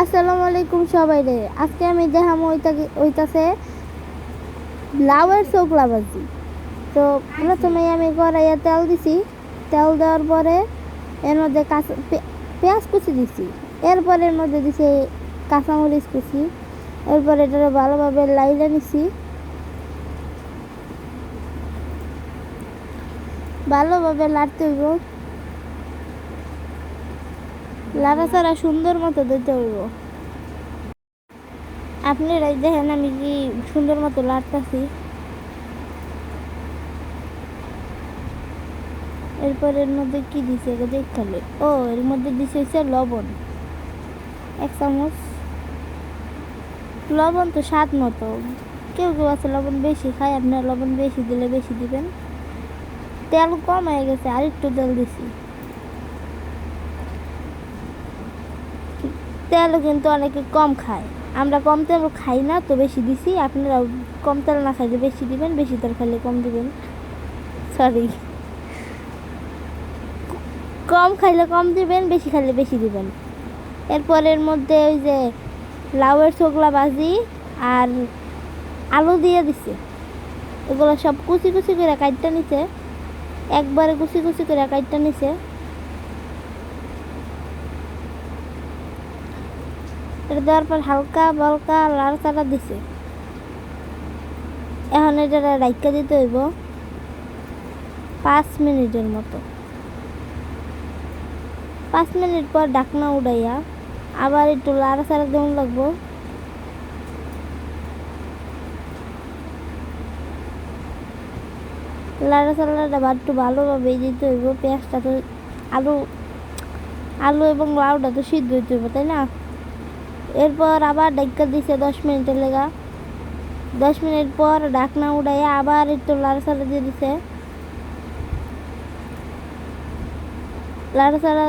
আসসালামু আলাইকুম সবাই রে। আজকে আমি দেখাম ওইটাকে ওইটাছে লাউয়ের চোখলা ভাজি। তো প্রথমে আমি কড়াইয়ে তেল দিছি। তেল দেওয়ার পরে এর মধ্যে কাঁচা পেঁয়াজ কুচি দিছি। এরপরে এর মধ্যে দিছি কাঁচামরিচ কুচি। এরপরে এটা ভালোভাবে লাইলে নিছি। ভালোভাবে লাড়তে হইব। লাড়াচাড়া সুন্দর মতো দিতে হইব। আপনারাই দেখেন আমি কি সুন্দর মতো লাড়তাছি এরপর এর মধ্যে কি দিছে দেখালে ও, এর মধ্যে দিছে হচ্ছে লবণ। এক চামচ। লবণ তো স্বাদ মতো। কেউ কেউ আছে লবণ বেশি খায়, আপনার লবণ বেশি দিলে বেশি দিবেন। তেল কম হয়ে গেছে আর একটু তেল দিছি। তেলও কিন্তু অনেকে কম খায়। আমরা কম তেল খাই না, তো বেশি দিছি। আপনারা কম তেল না খাইলে বেশি দিবেন, বেশি তেল খাইলে কম দিবেন। সরি কম খাইলে কম দিবেন, বেশি খাইলে বেশি দিবেন। এরপরের মধ্যে ওই যে লাউয়ের ছোকলা ভাজি আর আলু দিয়ে দিছে। এগুলো সব কুচি কুচি করে কাটটা নিছে একবারে কুচি কুচি করে কাটটা নিছে দেওয়ার পর হালকা বলকা লাড়চাড়া দিছে। এখন এটা রাইকা দিতে হইব পাঁচ মিনিটের মতো। পাঁচ মিনিট পর ডাকনা উড়াইয়া আবার একটু লাড়াচাড়া দেওয়া লাগবো। লাড়াচাড়াটা বা একটু ভালোভাবে দিতে হইব পেঁয়াজটা তো আলু আলু এবং লাউটা তো সিদ্ধ হইতে হইব তাই না? এরপর আবার ডাক্কা দিছে দশ মিনিটের লেগা। দশ মিনিট পর ডাকনা উড়াইয়া আবার একটু লাড়াচাড়া দিয়ে দিছে। লাড়াচাড়া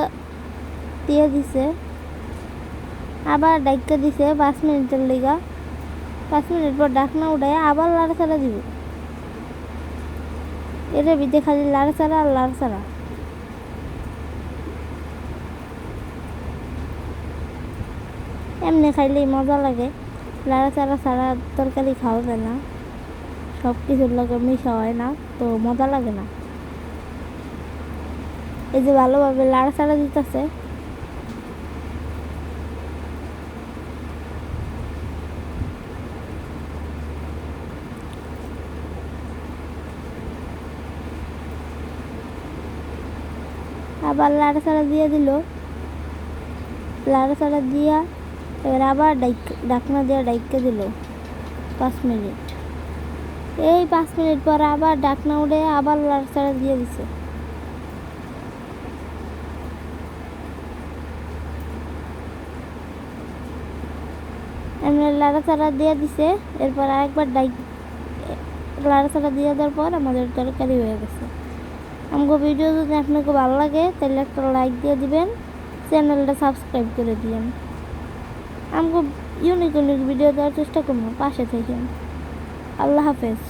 দিয়ে দিছে। আবার ডাক্কা দিছে পাঁচ মিনিটের লেগা। পাঁচ মিনিট পর ডাকনা উড়াইয়া আবার লাড়াচাড়া দিব। এর ভিতরে খালি লাড়াচাড়া আর লাড়াচাড়া এমনি খাইলেই মজা লাগে। লাড়াচাড়া ছাড়া তরকারি খাওয়া যায় না। সব কিছুর লগে মিশা হয় না, তো মজা লাগে না। এই যে ভালোভাবে লাড়াচাড়া দিতেছে। আবার লাড়াচাড়া দিয়ে দিল। লাড়াচাড়া দিয়া এবার আবার ডাকনা দিয়ে ডাইকে দিল। পাঁচ মিনিট। এই পাঁচ মিনিট পর আবার ডাকনা উঠে আবার লাড়াচাড়া দিয়ে দিছে। এমনি লাড়াচাড়া দিয়ে দিছে, এরপর আরেকবার ডাইক লাড়াচাড়া দিয়ে দেওয়ার পর আমাদের তরকারি হয়ে গেছে। আমাকে ভিডিও যদি আপনাকে ভালো লাগে, তাহলে একটা লাইক দিয়ে দিবেন, চ্যানেলটা সাবস্ক্রাইব করে দিবেন আমাকে ইউনিক ইউনিক ভিডিও দেওয়ার চেষ্টা করব পাশে থেকে। আল্লাহ হাফেজ।